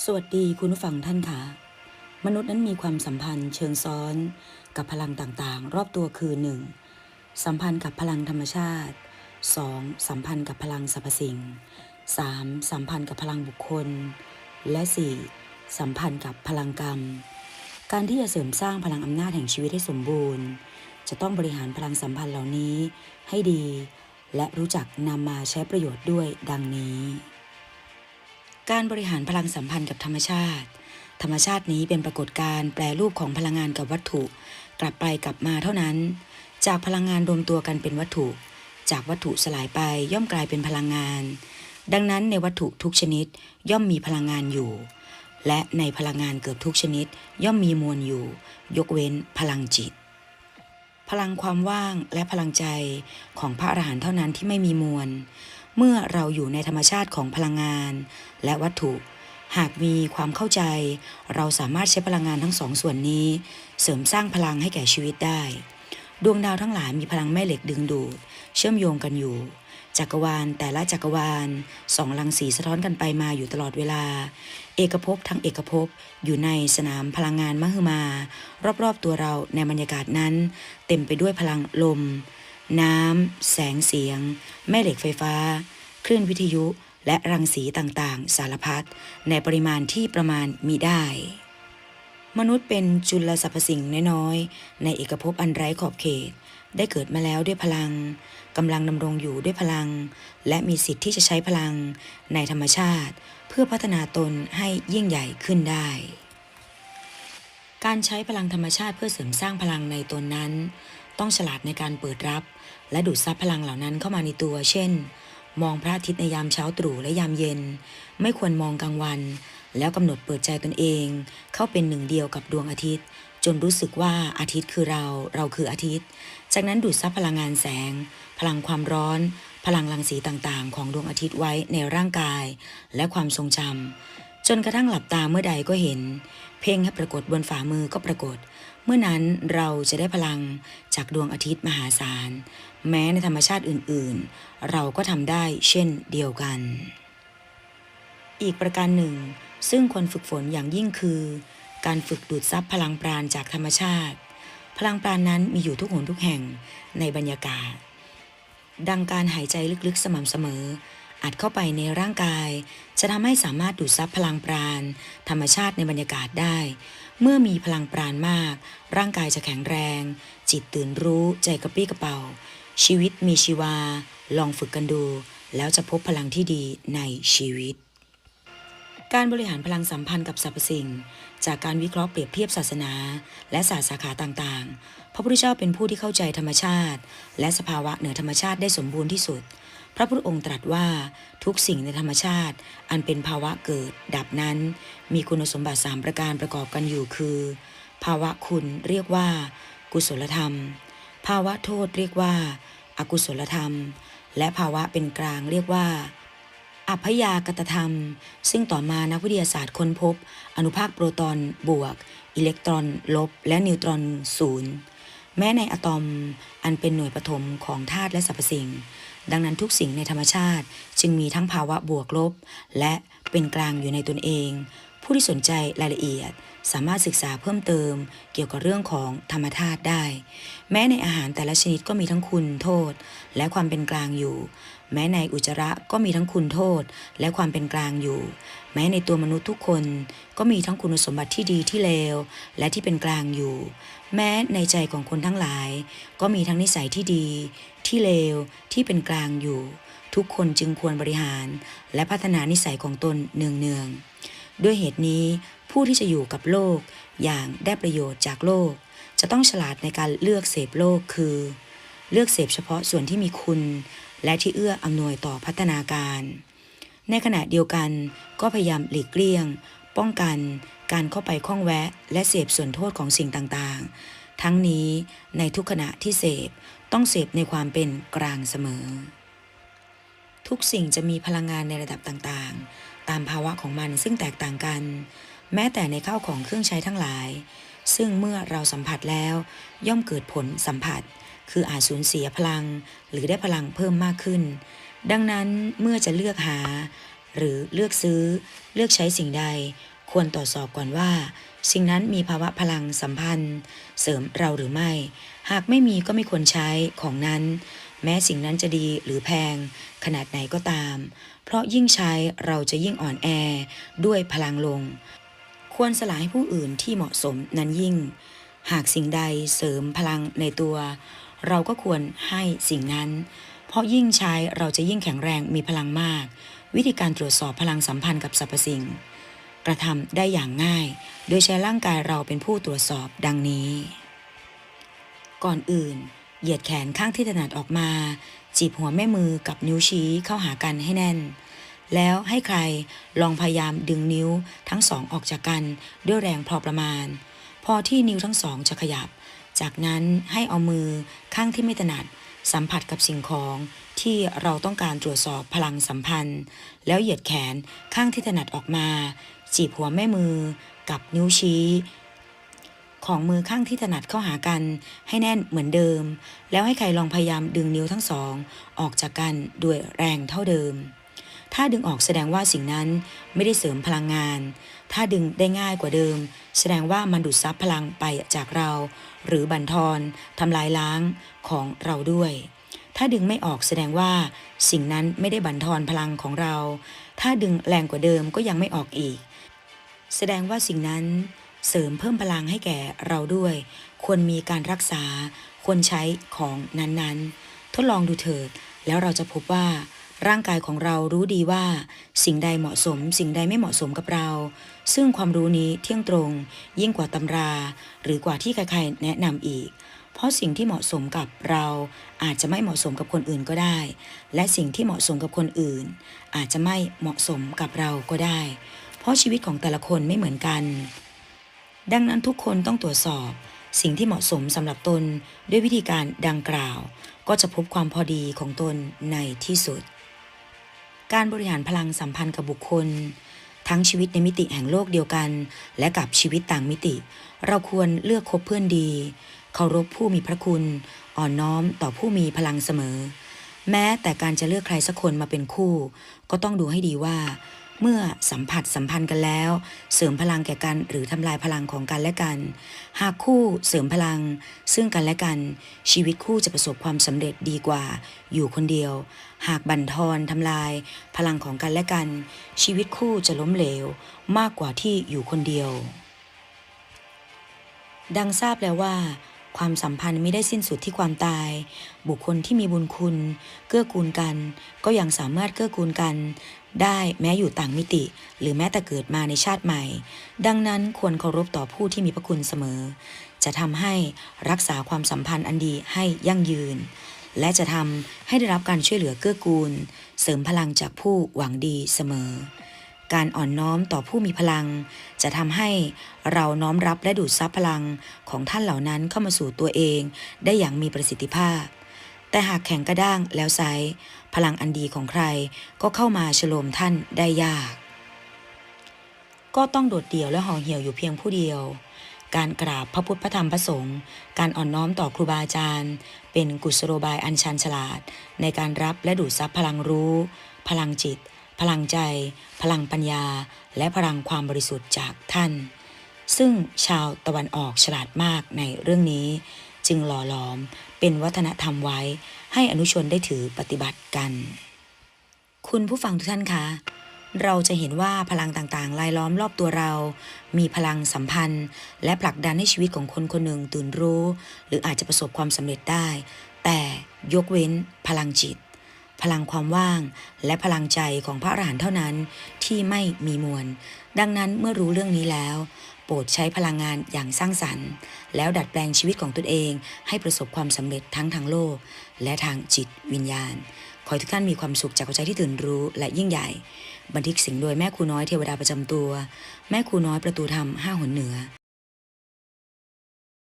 สวัสดีคุณผู้ฟังท่านค่ะมนุษย์นั้นมีความสัมพันธ์เชิงซ้อนกับพลังต่างๆ รอบตัวคือ 1. สัมพันธ์กับพลังธรรมชาติ 2. สัมพันธ์กับพลังสรรพสิ่ง 3. สัมพันธ์กับพลังบุคคล และ 4. สัมพันธ์กับพลังกรรม การที่จะเสริมสร้างพลังอำนาจแห่งชีวิตให้สมบูรณ์ จะต้องบริหารพลังสัมพันธ์เหล่านี้ให้ดี และรู้จักนำมาใช้ประโยชน์ด้วยดังนี้ การบริหารพลังสัมพันธ์กับธรรมชาติ ธรรมชาตินี้เป็นปรากฏการณ์แปรรูปของพลังงานกับวัตถุ กลับไปกลับมาเท่านั้น จากพลังงานรวมตัวกันเป็นวัตถุ จากวัตถุสลายไปย่อมกลายเป็นพลังงาน ดังนั้นในวัตถุทุกชนิดย่อมมีพลังงานอยู่ และในพลังงานเกือบทุกชนิดย่อมมีมวลอยู่ ยกเว้นพลังจิต พลังความว่างและพลังใจของพระอรหันต์เท่านั้นที่ไม่มีมวล เมื่อเราอยู่ในธรรมชาติของพลังงาน และวัตถุ หากมีความเข้าใจ เราสามารถใช้พลังงานทั้งสองส่วนนี้ เสริมสร้างพลังให้แก่ชีวิตได้ ดวงดาวทั้งหลายมีพลังแม่เหล็กดึงดูด เชื่อมโยงกันอยู่ จักรวาลแต่ละจักรวาลสองรังสีสะท้อนกันไปมาอยู่ตลอดเวลา เอกภพทั้งเอกภพอยู่ในสนามพลังงานมหึมา รอบๆตัวเราในบรรยากาศนั้น เต็มไปด้วยพลังลม น้ำ แสงเสียง แม่เหล็กไฟฟ้า คลื่นวิทยุ และรังสีต่างๆ สารพัดในปริมาณที่ประมาณมีได้ มนุษย์เป็นจุลสรรพสิ่งน้อยๆ ในเอกภพอันไร้ขอบเขต ได้เกิดมาแล้วด้วยพลังกำลังดำรงอยู่ด้วยพลัง และมีสิทธิ์ที่จะใช้พลังในธรรมชาติ เพื่อพัฒนาตนให้ยิ่งใหญ่ขึ้นได้ การใช้พลังธรรมชาติเพื่อเสริมสร้างพลังในตนนั้น ต้องฉลาดในการเปิดรับ และดูดซับพลังเหล่านั้นเข้ามาในตัว เช่น มองพระอาทิตย์ในยามเช้าตรู่และยามเย็น ไม่ควรมองกลางวัน แล้วกำหนดเปิดใจตนเอง เข้าเป็นหนึ่งเดียวกับดวงอาทิตย์ จนรู้สึกว่าอาทิตย์คือเรา เราคืออาทิตย์ จากนั้นดูดซับพลังงานแสง พลังความร้อน พลังรังสีต่างๆ ของดวงอาทิตย์ไว้ในร่างกาย และความทรงจำ จนกระทั่งหลับตาเมื่อใดก็เห็น เพ่งให้ปรากฏบนฝ่ามือก็ปรากฏ เมื่อนั้นเราจะได้พลังจากดวงอาทิตย์มหาศาล แม้ในธรรมชาติอื่นๆ เราก็ทำได้เช่นเดียวกัน อีกประการหนึ่ง ซึ่งควรฝึกฝนอย่างยิ่งคือ การฝึกดูดซับพลังปราณจากธรรมชาติ พลังปราณนั้นมีอยู่ทุกหนทุกแห่งในบรรยากาศ ดังการหายใจลึกๆสม่ำเสมอ อัดเข้าไปในร่างกาย จะทำให้สามารถดูดซับพลังปราณ ธรรมชาติในบรรยากาศได้ เมื่อมีพลังปราณมาก ร่างกายจะแข็งแรง จิตตื่นรู้ใจกระปรี้กระเป๋า ชีวิตมีชีวา ลองฝึกกันดู แล้วจะพบพลังที่ดีในชีวิต การบริหารพลังสัมพันธ์กับสรรพสิ่ง จากการวิเคราะห์เปรียบเทียบศาสนา และศาสตร์สาขาต่างๆ พระพุทธเจ้าเป็นผู้ที่เข้าใจธรรมชาติ และสภาวะเหนือธรรมชาติได้สมบูรณ์ที่สุด พระพุทธองค์ตรัสว่าทุกสิ่งในธรรมชาติ อันเป็นภาวะเกิด ดับนั้น มีคุณสมบัติ 3 ประการประกอบกันอยู่คือ ภาวะคุณเรียกว่า กุศลธรรม ภาวะโทษเรียกว่า อกุศลธรรม และภาวะเป็นกลางเรียกว่าอัพยากตธรรม ซึ่งต่อมานักวิทยาศาสตร์ค้นพบ อนุภาคโปรตอนบวก อิเล็กตรอนลบ และนิวตรอนศูนย์แม้ในอะตอมอันเป็นหน่วยปฐมของธาตุและสรรพสิ่ง ดังนั้นทุกสิ่งในธรรมชาติจึงมีทั้งภาวะบวกลบ และเป็นกลางอยู่ในตนเอง ผู้ที่สนใจรายละเอียด สามารถศึกษาเพิ่มเติม เกี่ยวกับเรื่องของธรรมธาตุได้ แม้ในอาหารแต่ละชนิดก็มีทั้งคุณโทษ และความเป็นกลางอยู่ แม้ในอุจจาระก็มีทั้งคุณโทษ และความเป็นกลางอยู่ แม้ในตัวมนุษย์ทุกคน ก็มีทั้งคุณสมบัติที่ดีที่เลวและที่เป็นกลางอยู่ แม้ในใจของคนทั้งหลาย ก็มีทั้งนิสัยที่ดี ที่เลวที่เป็นกลางอยู่ ทุกคนจึงควรบริหาร และพัฒนานิสัยของตนเนืองๆ ด้วยเหตุนี้ผู้ที่จะอยู่กับโลกอย่างได้ประโยชน์จากโลก จะต้องฉลาดในการเลือกเสพโลกคือ เลือกเสพเฉพาะส่วนที่มีคุณ และที่เอื้ออำนวยต่อพัฒนาการ ในขณะเดียวกันก็พยายามหลีกเลี่ยง ป้องกันการเข้าไปข้องแวะ และเสพส่วนโทษของสิ่งต่างๆ ทั้งนี้ในทุกขณะที่เสพต้องเสพในความเป็นกลางเสมอ ทุกสิ่งจะมีพลังงานในระดับต่างๆ ตามภาวะของมันซึ่งแตกต่างกัน แม้แต่ในข้าวของเครื่องใช้ทั้งหลาย ซึ่งเมื่อเราสัมผัสแล้ว ย่อมเกิดผลสัมผัส คืออาจสูญเสียพลัง หรือได้พลังเพิ่มมากขึ้น ดังนั้นเมื่อจะเลือกหา หรือเลือกซื้อ เลือกใช้สิ่งใด ควรตรวจสอบก่อนว่า สิ่งนั้นมีภาวะพลังสัมพันธ์ เสริมเราหรือไม่ หากไม่มีก็ไม่ควรใช้ของนั้น แม้สิ่งนั้นจะดีหรือแพง ขนาดไหนก็ตาม เพราะยิ่งใช้เราจะยิ่งอ่อนแอด้วยพลังลง ควรสละให้ผู้อื่นที่เหมาะสมนั้นยิ่ง หากสิ่งใดเสริมพลังในตัว เราก็ควรให้สิ่งนั้น เพราะยิ่งใช้เราจะยิ่งแข็งแรงมีพลังมาก วิธีการตรวจสอบพลังสัมพันธ์กับสรรพสิ่ง กระทำได้อย่างง่าย โดยใช้ร่างกายเราเป็นผู้ตรวจสอบดังนี้ ก่อนอื่น เหยียดแขนข้างที่ถนัดออกมา จีบหัวแม่มือกับนิ้วชี้เข้าหากันให้แน่น แล้วให้ใครลองพยายามดึงนิ้วทั้งสองออกจากกันด้วยแรงพอประมาณ พอที่นิ้วทั้งสองจะขยับ จากนั้นให้เอามือข้างที่ไม่ถนัด สัมผัสกับสิ่งของที่เราต้องการตรวจสอบพลังสัมพันธ์ แล้วเหยียดแขนข้างที่ถนัดออกมา จีบหัวแม่มือกับนิ้วชี้ ของมือข้างที่ถนัดเข้าหากันให้แน่นเหมือนเดิม แล้วให้ใครลองพยายามดึงนิ้วทั้งสอง ออกจากกันด้วยแรงเท่าเดิม ถ้าดึงออกแสดงว่าสิ่งนั้นไม่ได้เสริมพลังงาน ถ้าดึงได้ง่ายกว่าเดิม แสดงว่ามันดูดซับพลังไปจากเรา หรือบั่นทอนทำลายล้างของเราด้วย ถ้าดึงไม่ออกแสดงว่า สิ่งนั้นไม่ได้บั่นทอนพลังของเรา ถ้าดึงแรงกว่าเดิมก็ยังไม่ออกอีก แสดงว่าสิ่งนั้น เสริมเพิ่มพลังให้แก่เราด้วย ควรมีการรักษา ควรใช้ของนั้นๆ ทดลองดูเถิด แล้วเราจะพบว่า ร่างกายของเรารู้ดีว่า สิ่งใดเหมาะสม สิ่งใดไม่เหมาะสมกับเรา ซึ่งความรู้นี้เที่ยงตรง ยิ่งกว่าตำรา หรือกว่าที่ใครๆแนะนำอีก เพราะสิ่งที่เหมาะสมกับเราอาจจะไม่เหมาะสมกับคนอื่นก็ได้ และสิ่งที่เหมาะสมกับคนอื่น อาจจะไม่เหมาะสมกับเราก็ได้ เพราะชีวิตของแต่ละคนไม่เหมือนกัน ดังนั้นทุกคนต้องตรวจสอบ สิ่งที่เหมาะสมสำหรับตนด้วยวิธีการดังกล่าว ก็จะพบความพอดีของตนในที่สุด การบริหารพลังสัมพันธ์กับบุคคล ทั้งชีวิตในมิติแห่งโลกเดียวกัน และกับชีวิตต่างมิติ เราควรเลือกคบเพื่อนดี เคารพผู้มีพระคุณ อ่อนน้อมต่อผู้มีพลังเสมอ แม้แต่การจะเลือกใครสักคนมาเป็นคู่ ก็ต้องดูให้ดีว่า เมื่อสัมผัสสัมพันธ์กันแล้ว เสริมพลังแก่กันหรือทำลายพลังของกันและกัน หากคู่เสริมพลัง ซึ่งกันและกัน ชีวิตคู่จะประสบความสำเร็จดีกว่า อยู่คนเดียว หากบั่นทอนทำลาย พลังของกันและกัน ชีวิตคู่จะล้มเหลว มากกว่าที่อยู่คนเดียว ดังทราบแล้วว่าความสัมพันธ์ไม่ได้สิ้นสุดที่ความตาย บุคคลที่มีบุญคุณ เกื้อกูลกัน ก็ยังสามารถเกื้อกูลกัน ได้แม้อยู่ต่างมิติ หรือแม้แต่เกิดมาในชาติใหม่ ดังนั้นควรเคารพต่อผู้ที่มีพระคุณเสมอ จะทำให้รักษาความสัมพันธ์อันดีให้ยั่งยืน และจะทำให้ได้รับการช่วยเหลือเกื้อกูล เสริมพลังจากผู้หวังดีเสมอ การอ่อนน้อมต่อผู้มีพลัง จะทำให้เราน้อมรับและดูดซับพลังของท่านเหล่านั้นเข้ามาสู่ตัวเอง ได้อย่างมีประสิทธิภาพ แต่หากแข็งกระด้างแล้วไซร้พลังอันดีของใครก็เข้ามาฉโลมท่านได้ยาก ก็ต้องโดดเดี่ยวและห่อเหี่ยวอยู่เพียงผู้เดียว การกราบพระพุทธพระธรรมพระสงฆ์การอ่อนน้อมต่อครูบาอาจารย์ เป็นกุศโลบายอันชันฉลาด ในการรับและดูดซับพลังรู้ พลังจิต พลังใจ พลังปัญญา และพลังความบริสุทธิ์จากท่าน ซึ่งชาวตะวันออกฉลาดมากในเรื่องนี้ จึงหล่อหลอม เป็นวัฒนธรรมไว้ ให้อนุชนได้ถือปฏิบัติกัน คุณผู้ฟังทุกท่านคะเราจะเห็นว่าพลังต่างๆรายล้อมรอบตัวเรา มีพลังสัมพันธ์ และผลักดันให้ชีวิตของคนคนหนึ่งตื่นรู้ หรืออาจจะประสบความสำเร็จได้ แต่ยกเว้นพลังจิต พลังความว่าง และพลังใจของพระอรหันต์เท่านั้นที่ไม่มีมวล ดังนั้นเมื่อรู้เรื่องนี้แล้ว รดใช้พลังงานอย่างสร้างสรรค์ แล้วดัดแปลงชีวิตของตนเอง ให้ประสบความสำเร็จทั้งทางโลก และทางจิตวิญญาณ ขอให้ทุกท่านมีความสุขจากหัวใจที่ตื่นรู้และยิ่งใหญ่ บันทึกสิ่งโดยแม่ครูน้อยเทวดาประจำตัว แม่ครูน้อยประตูธรรมห้าหนเหนือ